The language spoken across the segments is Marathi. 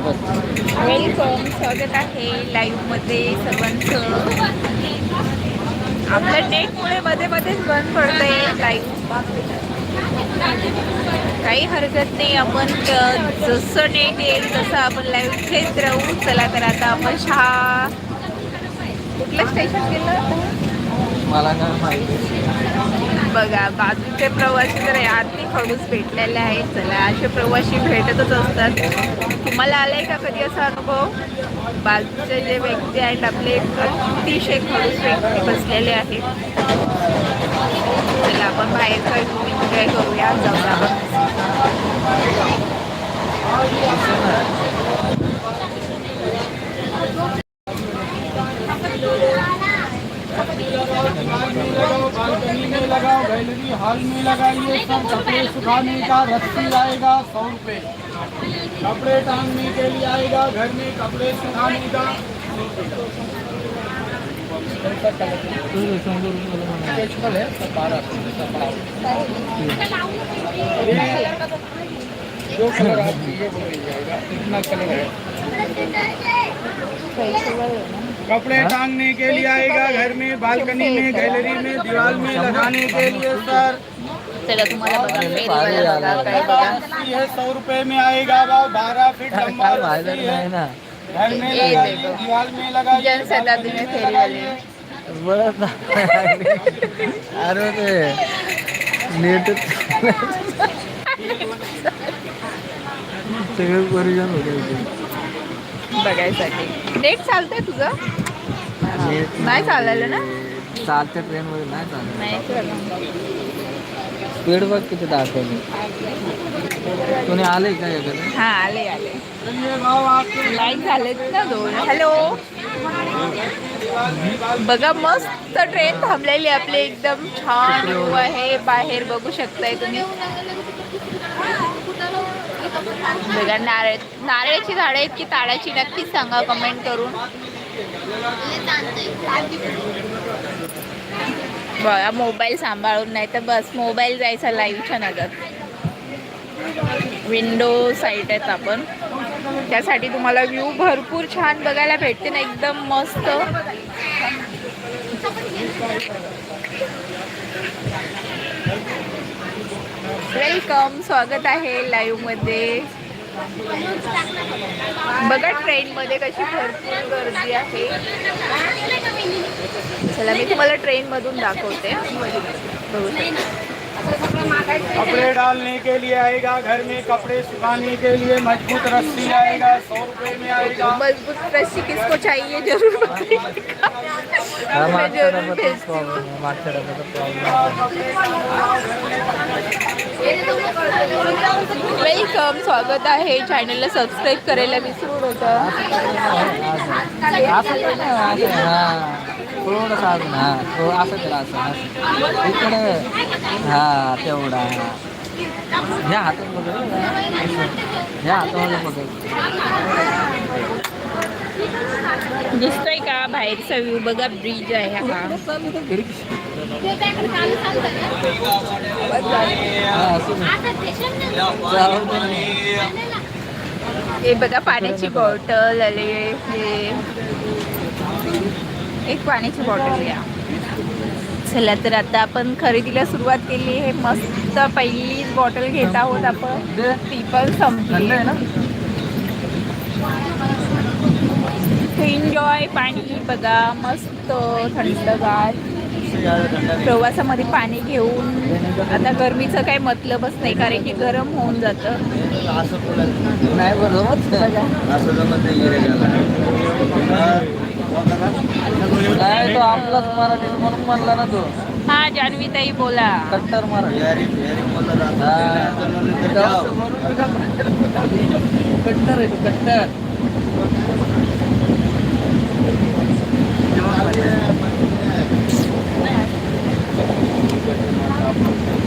वेलकम स्वागत आहे लाईव्हमध्ये सर्वांचं आपल्या नेटमुळे मध्ये मध्येच बंद पडतंय लाईव्ह काही हरकत नाही आपण जसं नेट येईल तसं आपण लाईव्ह घेत राहू. चला तर आता आपण शहा कुठलं स्टेशन गेलं? मला काय माहिती? बघा बाजूचे प्रवासी तर आरती खडूस भेटलेले आहेत. चला असे प्रवासी भेटतच असतात. तुम्हाला आलाय का कधी असा अनुभव? बाजूचे जे व्यक्ती आहेत आपले अतिशय खडूस व्यक्ती बसलेले आहेत. चला आपण बाहेर काही एन्जॉय करूया. जाऊया आपण. गैलरी हॉल में लगाइए सब कपड़े सुखाने का रस्सी आएगा सौ रुपये कपड़े टांगने के लिए आएगा घर में कपड़े सुखाने का। जो कलर आप ये बोलिएगा कितना कलर है कपड़े टांगने के लिए आएगा घर में बालकनी में गैलरी में दीवार में लगाने के लिए सर। चला तुम्हाला बघा फेरीवाला बघा काय बघा रस्सी है। सौ रुपए में आएगा भाव बारह फीट लंबा काय व्हायला रस्सी नाही है ना। घर में ये लगाइए देखो। दीवार में लगाइए जनशताब्दी में फेरीवाले बरं अरे ते नेट सगळं परिजन होते इथे. बघायसाठी. नेट चालतंय तुझं? नाही चाललेलं ना? चालत्या ट्रेन मध्ये नाही चालत. नाही स्पीड बघ किती दाखवली. कोणी आले का याकडे? हा आले आले. लाईक झालेत ना दोन. हॅलो? बघा मस्त ट्रेन थांबलेली आपली एकदम छान आहे बाहेर बघू शकताय तुम्ही. बघा नारळ नारळाची झाडं आहेत की ताळाची नक्कीच सांगा कमेंट करून. बघा मोबाईल सांभाळून नाही तर बस मोबाईल जायचा लाईव्हच्या नगर विंडो साईट आहेत आपण. त्यासाठी तुम्हाला व्ह्यू भरपूर छान बघायला भेटते ना एकदम मस्त. वेलकम स्वागत आहे लाईव्हमध्ये. बघा ट्रेन मध्ये कशी भरपूर गर्दी आहे. चला मी तुम्हाला ट्रेन मधून दाखवते. बघू कपड़े डालने के लिए आएगा घर में कपड़े सुखाने के लिए मजबूत रस्सी आएगा सौ रुपए में आएगा मजबूत रस्सी किसको चाहिए जरूर हा हूँ। वेलकम स्वागत आहे चॅनलला सबस्क्राईब करायला विसरू नका हा थोडंसं अजून हा थोडं असं केलं असं असं. इकडे हा तेवढा. ह्या हातात बघ ह्या हातामध्ये बघ. दिसतोय का बाहेरचा व्ह्यू बघा ब्रिज आहे हा. हा. हे बघा पाण्याची बॉटल आले हे. एक पाण्याची बॉटल घ्या. चला तर आता आपण खरेदीला सुरुवात केली आहे. मस्त पहिलीच बॉटल घेत आहोत आपण. ती पण संपली आहे ना. एन्जॉय पाणी. बघा मस्त थंडगार. प्रवासामध्ये पाणी घेऊन. आता गरमीचं काही मतलबच नाही कारण की गरम होऊन जातं नाही बरोबर नाही तो आपलाच मराठी म्हणून म्हणला ना तो. हा जान्हवी ताई बोला. कट्टर मराठी. कट्टर आहे तो कट्टर.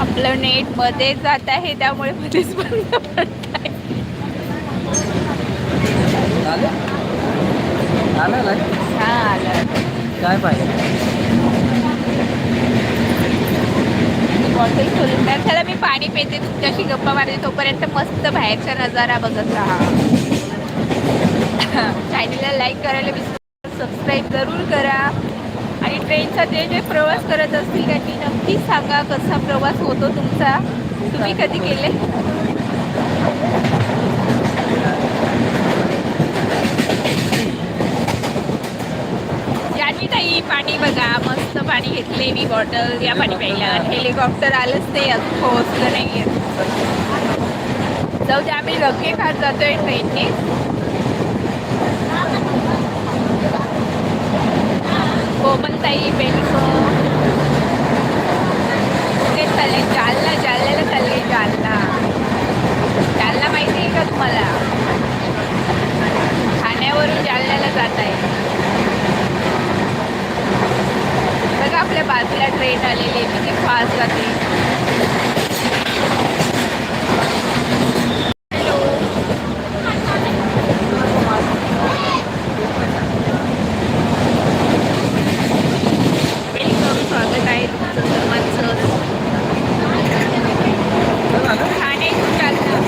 आपलं नेटमध्ये जात आहे त्यामुळे मध्येच बंद पडत आहे? हा आलं काय पाहिजे? बॉटल खोलून चला मी पाणी पिते तुमच्याशी गप्पा मारते. तोपर्यंत मस्त बाहेरचा नजारा बघत राहा. लाईक करायला विसरू सबस्क्राईब जरूर करा. आणि ट्रेनचा जे जे प्रवास करत असतील त्यांनी नक्कीच सांगा कसा प्रवास होतो तुमचा. तुम्ही कधी केले यांनी ताई पाणी बघा मस्त पाणी घेतले मी बॉटल या पाणी प्यायला. हेलिकॉप्टर आलंच ते अजून पोहोचलं नाही जाऊ दे आम्ही रगे खात जातोय ट्रेनने. कोमलताई बेलको कुठे चालले? जालना जालन्याला चालले जालना. जालना माहिती आहे का तुम्हाला? ठाण्यावरून जालन्याला जात आहे बघा ट्रेन आलेली आहे म्हणजे किती फास्ट जाते हॅलो वेलकम स्वागत आहे तुमचं सर्वांचं ठाणे to जालना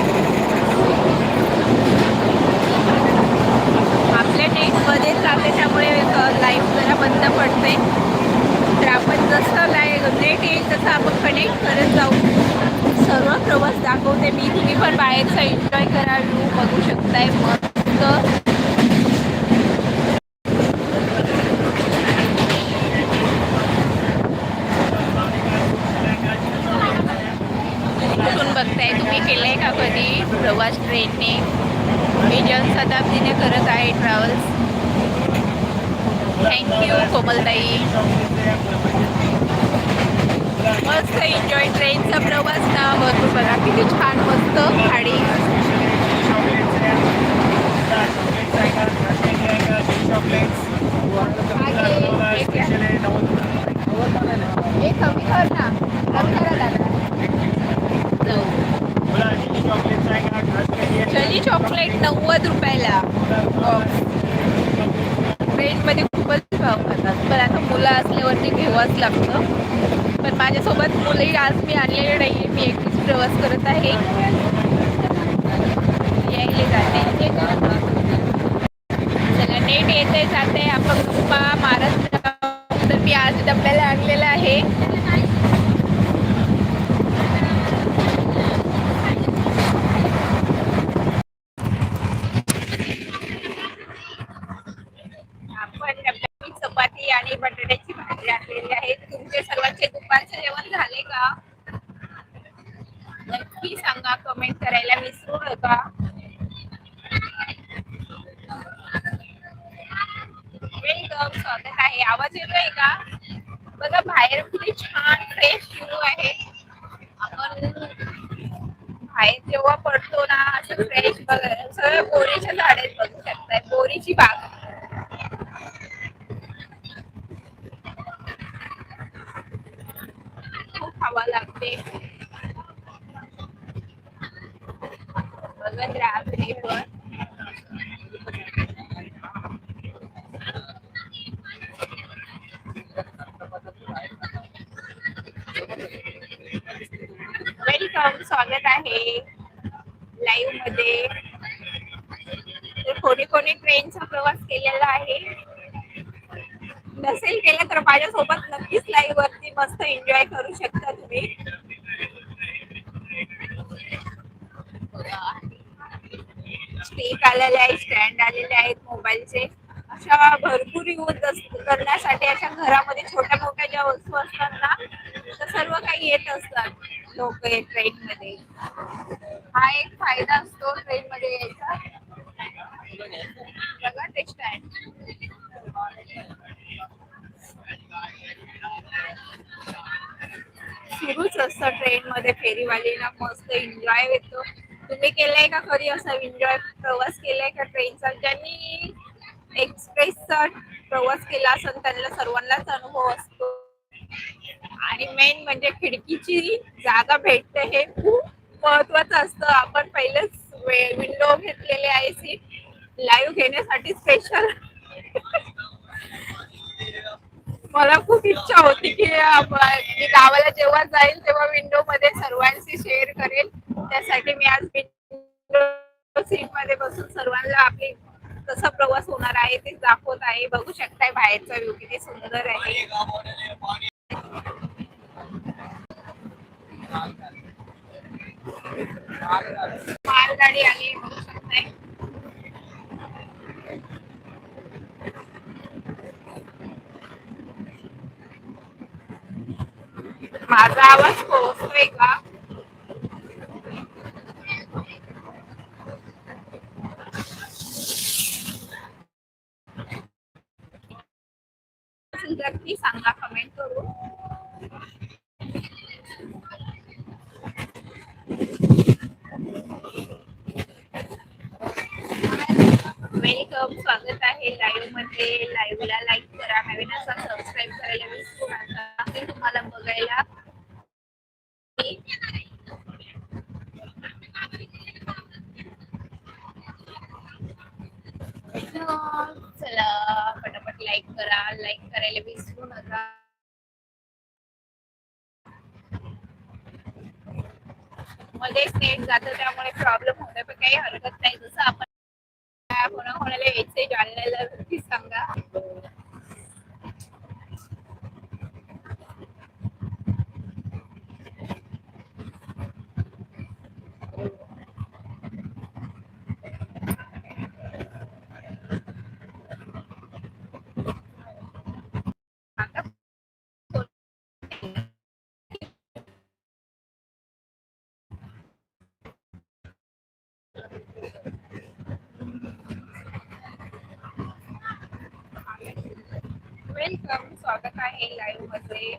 आपल्या नेटमध्ये जाते त्यामुळे लाईव्ह जरा बंद पडते तर आपण जसं लाईव्ह नेट येईल तसं आपण कनेक्ट करत जाऊ सर्व प्रवास दाखवते मी तुम्ही पण बाहेरचा एन्जॉय करा व्ह्यू बघू शकताय मस्त. बघताय तुम्ही केलंय का कधी प्रवास ट्रेनने मी जनशताब्दीने करत आहे ट्रॅव्हल्स थँक्यू कोमलताई. मस्त एन्जॉय ट्रेनचा प्रवास ना भरपूर बघा किती छान मस्त गाडी मागे एक आहे. हे कमी कर ना कमी करा दादा चली चॉकलेट नव्वद रुपयाला. बॉक्स ट्रेनमध्ये खूपच भाव खातात पण आता मुलं असल्यावरती घ्यावंच लागतं. माझ्यासोबत आज मी आणलेले नाही मी एकटीच प्रवास करत आहे. यायले जाते. चला नेट येते जाते. आपण गप्पा मारत तर मी आज डब्याला आणलेलं आहे. आपण चपाती आणि बटाट्याची भाजी आणलेली आहे. तुमचे सर्वांचे दुपारचे जेवण झाले. नक्की सांगा कमेंट करायला विसरू नका. वेलकम स्वागत आहे. आवाज येतोय का? बघा बाहेर किती छान फ्रेश व्ह्यू आहे. आपण बाहेर जेव्हा पडतो ना असं फ्रेश बघ. सगळं बोरीच्या झाडे बघू शकताय. बोरीची बाग खूप हवा लागते बघत राहा तुम्ही पण वेलकम स्वागत आहे. लाईव्हमध्ये तर कोणी कोणी ट्रेनचा प्रवास केलेला आहे. नसेल केलं तर माझ्यासोबत नक्कीच लाईव्ह वरती मस्त एन्जॉय करू शकता तुम्ही. स्पीक आलेले आहे स्टँड आलेले आहेत मोबाईलचे अशा भरपूर यूज करण्यासाठी अशा घरामध्ये छोट्या मोठ्या ज्या वस्तू असतात ना तर सर्व काही येत असतात. ट्रेन मध्ये हा एक फ़ायदा असतो ट्रेन मध्ये यायचा बघा सुरूच ट्रेन मध्ये मस्त एन्जॉय येतो. तुम्ही का कधी असा एन्जॉय प्रवास केलाय का ट्रेनचा? ज्यांनी एक्सप्रेसचा प्रवास केला असेल, त्यांना सर्वांनाच अनुभव असतो. आणि मेन म्हणजे खिडकीची जागा भेटते हे खूप महत्वाचं असतं. आपण पहिलेच विंडो घेतलेले आहे. सीट लाईव्ह घेण्यासाठी स्पेशल मला खूप इच्छा होती की मी गावाला जेव्हा जाईल तेव्हा विंडो मध्ये सर्वांशी शेअर करेल. त्यासाठी मी आज विंडो सीटमध्ये बसून सर्वांना आपली कसा प्रवास होणार आहे ते दाखवत आहे. बघू शकताय बाहेरचा व्ह्यू किती सुंदर आहे. मालगाडी आली बघू शकताय माझा आवाज पोहोचतोय का असेल तर ती सांगा कमेंट करून वेलकम स्वागत आहे लाईव्हमध्ये. लाईव्ह ला लाईक करा. नवीन असा सबस्क्राईब करायला विसरू नका. ते तुम्हाला बघायला चला पटापट लाईक करा. लाईक करायला विसरू नका. मध्येच नेट जातं त्यामुळे प्रॉब्लेम होतोय पण काही हरकत नाही. जसं आपण कोणा कोणाला यायचंय जालन्याला नक्की सांगा आता वेलकम स्वागत आहे लाईव्हमध्ये.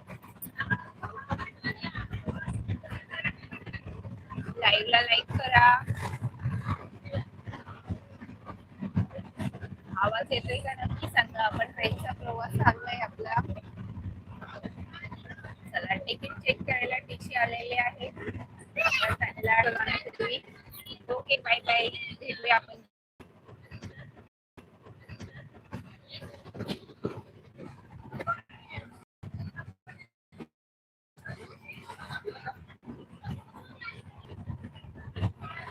लाईव्ह ला लाईक करा. आवाज येतोय का नक्की सांगा. आपण ट्रेनचा प्रवास चालू